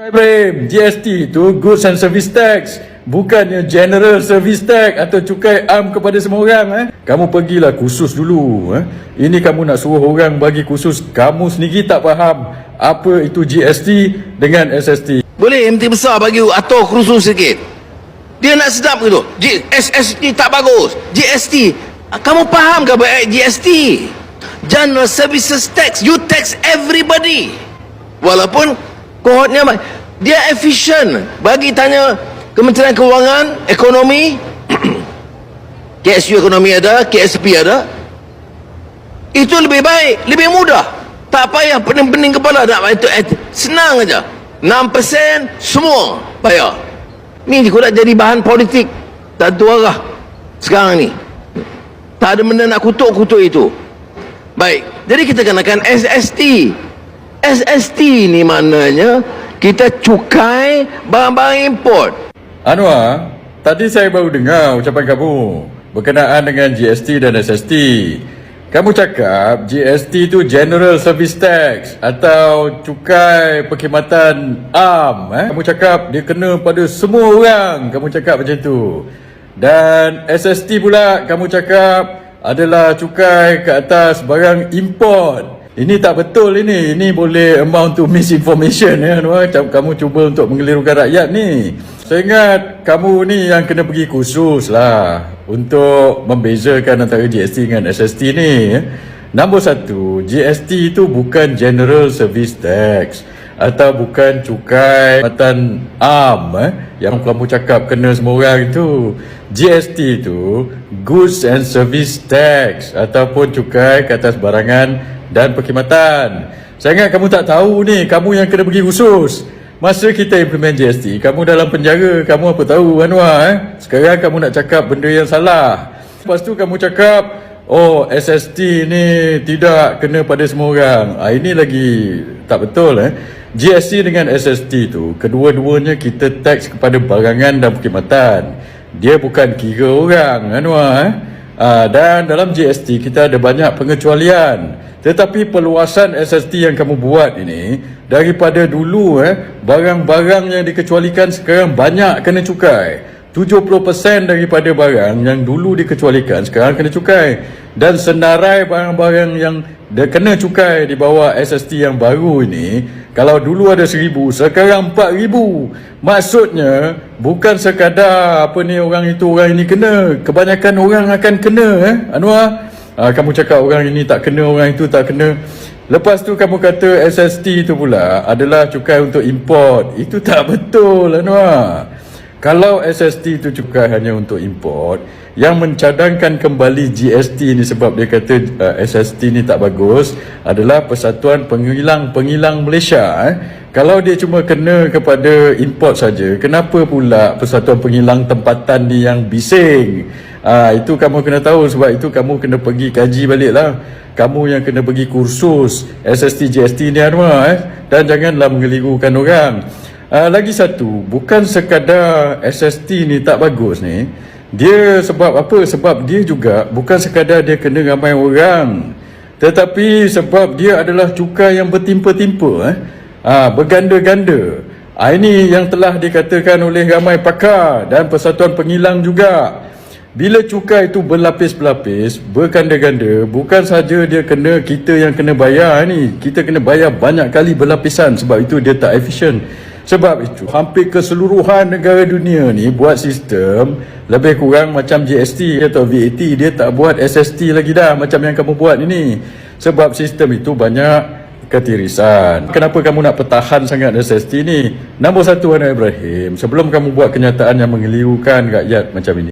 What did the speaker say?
Ibrahim, GST tu Goods and Service Tax Bukannya General Service Tax Atau cukai am kepada semua orang eh? Kamu pergilah kursus dulu eh? Ini kamu nak suruh orang bagi kursus Kamu sendiri tak faham Apa itu GST dengan SST Boleh MT besar bagi atur kerusus sikit. Dia nak sedap gitu. SST tak bagus. GST. Kamu faham ke GST? General Services Tax. You tax everybody. Walaupun kohortnya dia efisien. Bagi tanya Kementerian Kewangan, Ekonomi, KSU Ekonomi ada, KSP ada. Itu lebih baik, lebih mudah. Tak payah pening-pening kepala nak itu. Senang aja. 6% semua bayar. Ni nak jadi bahan politik. Tak ada arah. Sekarang ni. Tak ada benda nak kutuk-kutuk itu. Baik. Jadi kita kenakan SST. SST ni maknanya kita cukai barang-barang import. Anwar, tadi saya baru dengar ucapan kamu Berkenaan dengan GST dan SST Kamu cakap GST itu General Service Tax Atau cukai perkhidmatan am eh? Kamu cakap dia kena pada semua orang Kamu cakap macam tu Dan SST pula kamu cakap adalah cukai ke atas barang import ini tak betul ini. Ini boleh amount to misinformation ya Anwar. Macam kamu cuba untuk mengelirukan rakyat ni. Saya ingat kamu ni yang kena pergi kursus lah untuk membezakan antara GST dengan SST ni. ya. Nombor satu, GST itu bukan General Service Tax atau bukan cukai matan am eh, yang kamu cakap kena semua orang itu. GST itu Goods and Service Tax ataupun cukai ke atas barangan dan perkhidmatan. Saya ingat kamu tak tahu ni, kamu yang kena pergi khusus. Masa kita implement GST, kamu dalam penjara, kamu apa tahu Anwar eh? Sekarang kamu nak cakap benda yang salah. Lepas tu kamu cakap, oh SST ni tidak kena pada semua orang. Ah, ini lagi tak betul eh. GST dengan SST tu, kedua-duanya kita tax kepada barangan dan perkhidmatan. Dia bukan kira orang Anwar eh. Ah, dan dalam GST kita ada banyak pengecualian. Tetapi perluasan SST yang kamu buat ini daripada dulu eh barang-barang yang dikecualikan sekarang banyak kena cukai. 70% daripada barang yang dulu dikecualikan sekarang kena cukai dan senarai barang-barang yang kena cukai di bawah SST yang baru ini kalau dulu ada 1000 sekarang 4000 maksudnya bukan sekadar apa ni orang itu orang ini kena kebanyakan orang akan kena eh Anwar Ah, kamu cakap orang ini tak kena, orang itu tak kena. Lepas tu kamu kata SST itu pula adalah cukai untuk import. Itu tak betul Anwar. Kalau SST itu cukai hanya untuk import, yang mencadangkan kembali GST ni sebab dia kata uh, SST ni tak bagus adalah Persatuan Pengilang-Pengilang Malaysia. Eh. Kalau dia cuma kena kepada import saja, kenapa pula Persatuan Pengilang Tempatan ni yang bising? Ah itu kamu kena tahu sebab itu kamu kena pergi kaji balik lah. Kamu yang kena pergi kursus SST GST ni Anwar eh. Dan janganlah mengelirukan orang. Ah lagi satu, bukan sekadar SST ni tak bagus ni. Dia sebab apa? Sebab dia juga bukan sekadar dia kena ramai orang. Tetapi sebab dia adalah cukai yang bertimpa-timpa eh. Ah berganda-ganda. Ah, ini yang telah dikatakan oleh ramai pakar dan Persatuan Pengilang juga. Bila cukai itu berlapis-berlapis, berganda-ganda, bukan saja dia kena kita yang kena bayar ni, kita kena bayar banyak kali berlapisan sebab itu dia tak efisien. Sebab itu hampir keseluruhan negara dunia ni buat sistem lebih kurang macam GST atau VAT, dia tak buat SST lagi dah macam yang kamu buat ini. Sebab sistem itu banyak ketirisan. Kenapa kamu nak pertahan sangat SST ni? Nombor satu Anak Ibrahim, sebelum kamu buat kenyataan yang mengelirukan rakyat macam ini.